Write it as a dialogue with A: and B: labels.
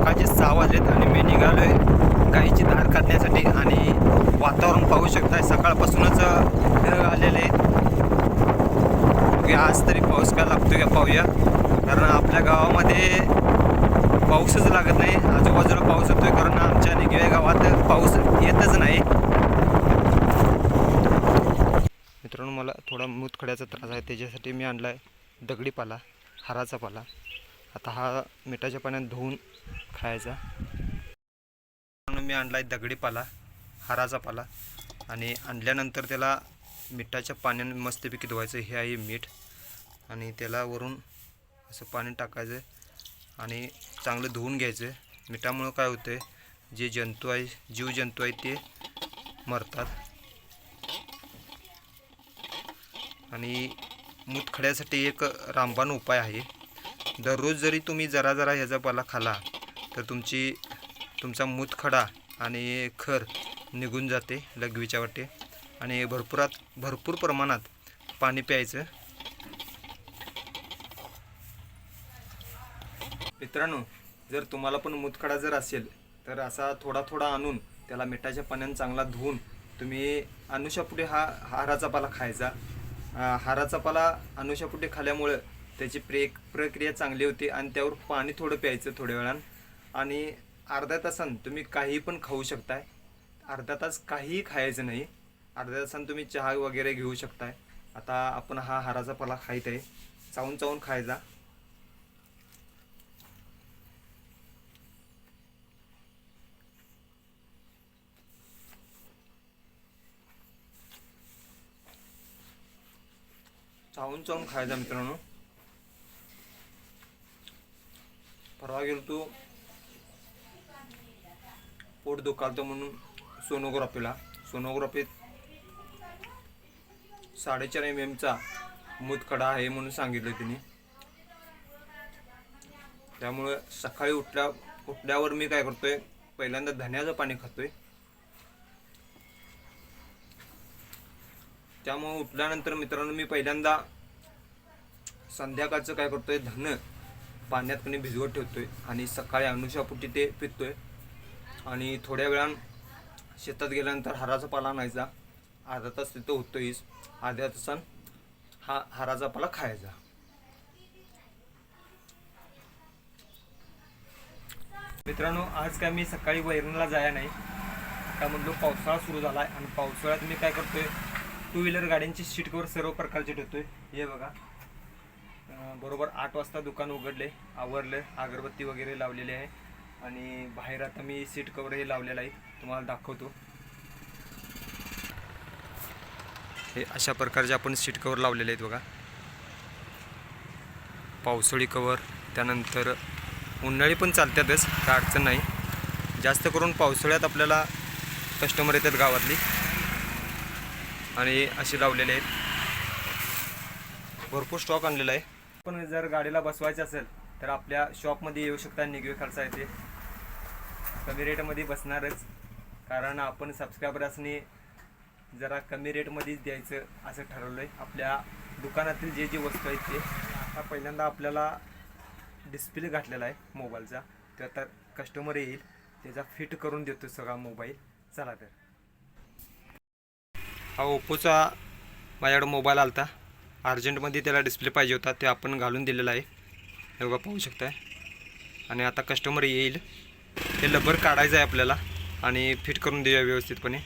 A: सकाळचे सहा वाजलेत आणि मी निघालो आहे गाईची धार काढण्यासाठी आणि वातावरण पाहू शकताय. सकाळपासूनच ढग आलेले आहेत आज तरी पाऊस काय लागतो का पाहूया. कारण आपल्या गावामध्ये पाऊसच लागत नाही. आजूबाजूला पाऊस येतोय कारण आमच्या निगवे गावात पाऊस येतच नाही. मित्रांनो मला थोडा मूतखड्याचा त्रास आहे. त्याच्यासाठी मी आणला आहे दगडी पाला हाराचा पाला. आता हा मिठाच्या पाण्यात धुवून खायचा. म्हणून मी आणला आहे दगडी पाला हाराचा पाला. आणि आणल्यानंतर त्याला मिठाच्या पाण्याने मस्तपैकी धुवायचं. हे आहे मीठ. आणि त्याला वरून असं पाणी टाकायचं आणि चांगलं धुवून घ्यायचं. मिठामुळं काय होतं जे जंतू आहे जीवजंतू आहे ते मरतात. आणि मूतखड्यासाठी एक रामबाण उपाय आहे. दररोज जरी तुम्ही जरा जरा ह्याचा पाला खाला तर तुमची तुमचा मूतखडा आणि खर निघून जाते लघवीच्या वाटे. आणि भरपुरात भरपूर प्रमाणात पाणी प्यायचं. मित्रांनो जर तुम्हाला पण मूतखडा जर असेल तर असा थोडा थोडा आणून त्याला मिठाच्या पाण्याने चांगला धुवून तुम्ही अनुषापुढे हा हाराचा पाला खायचा. हाराचा पाला अनुषापुढे खाल्यामुळं त्याची प्रे प्रक्रिया चांगली होती आणि त्यावर पाणी थोडं प्यायचं थोड्या वेळानं. आणि अर्ध्या तासानं तुम्ही काही पण खाऊ शकताय. अर्धा तास काहीही खायचं नाही. अर्ध्या तासानं तुम्ही चहा वगैरे घेऊ शकताय. आता आपण हा हाराचा पाला खायत आहे. चावून चावून खायचा. चावून चावून खायचा मित्रांनो. परवा गेलो तू पोट दुखालतो म्हणून सोनोग्राफीला. सोनोग्राफीत साडेचार एम एमचा मूतखडा आहे म्हणून सांगितलं तिने. त्यामुळे सकाळी उठल्या उठल्यावर मी काय करतोय पहिल्यांदा धन्याचं पाणी खातोय. त्यामुळं उठल्यानंतर मित्रांनो मी पहिल्यांदा संध्याकाळचं काय करतोय धन पाण्यात कोणी भिजवत ठेवतोय आणि सकाळी अनुषापुटी ते पितोय. आणि थोड्या वेळान शेतात गेल्यानंतर हराचा पाला आणायचा. अर्धा तास तिथं होतोयच. अर्ध्या तासान हा हाराचा पाला खायचा. मित्रांनो आज काय मी सकाळी वैरणला जाया नाही. का म्हणलो पावसाळा सुरू झाला आहे आणि पावसाळ्यात मी काय करतोय? टू व्हीलर गाड्यांची सीट कवर सर्व प्रकारचे ठेवतोय. हे बघा. बरोबर आठ वाजता दुकान उघडले आवरलं अगरबत्ती वगैरे लावलेली आहे. आणि बाहेर आता मी सीट कवर हे लावलेलं आहे. तुम्हाला दाखवतो. हे अशा प्रकारचे आपण सीट कवर लावलेले आहेत बघा. पावसाळी कवर त्यानंतर उन्हाळी पण चालतातच काय अडचण नाही. जास्त करून पावसाळ्यात आपल्याला कस्टमर येतात गावातली. आणि असे लावलेले आहेत. भरपूर स्टॉक आणलेला आहे. पण जर गाडीला बसवायचं असेल तर आपल्या शॉपमध्ये येऊ शकता निगवे खर्च येते. कमी रेटमध्ये बसणारच. कारण आपण सबस्क्रायबर्सनी जरा कमी रेटमध्येच द्यायचं असं ठरवलं आहे आपल्या दुकानातील जे जे वस्तू आहेत ते. आता पहिल्यांदा आपल्याला डिस्प्ले घातलेला आहे मोबाईलचा. तर आता कस्टमर येईल. त्याचा फिट करून देतो सगळा मोबाईल. चला तर. हा ओप्पोचा माझ्याकडं मोबाईल आलता. अर्जंटमध्ये त्याला डिस्प्ले पाहिजे होता ते आपण घालून दिलेला आहे. हे बघा पाहू शकताय. आणि आता कस्टमर येईल. हे लबर काढायचं आहे आपल्याला आणि फिट करून देऊया व्यवस्थितपणे.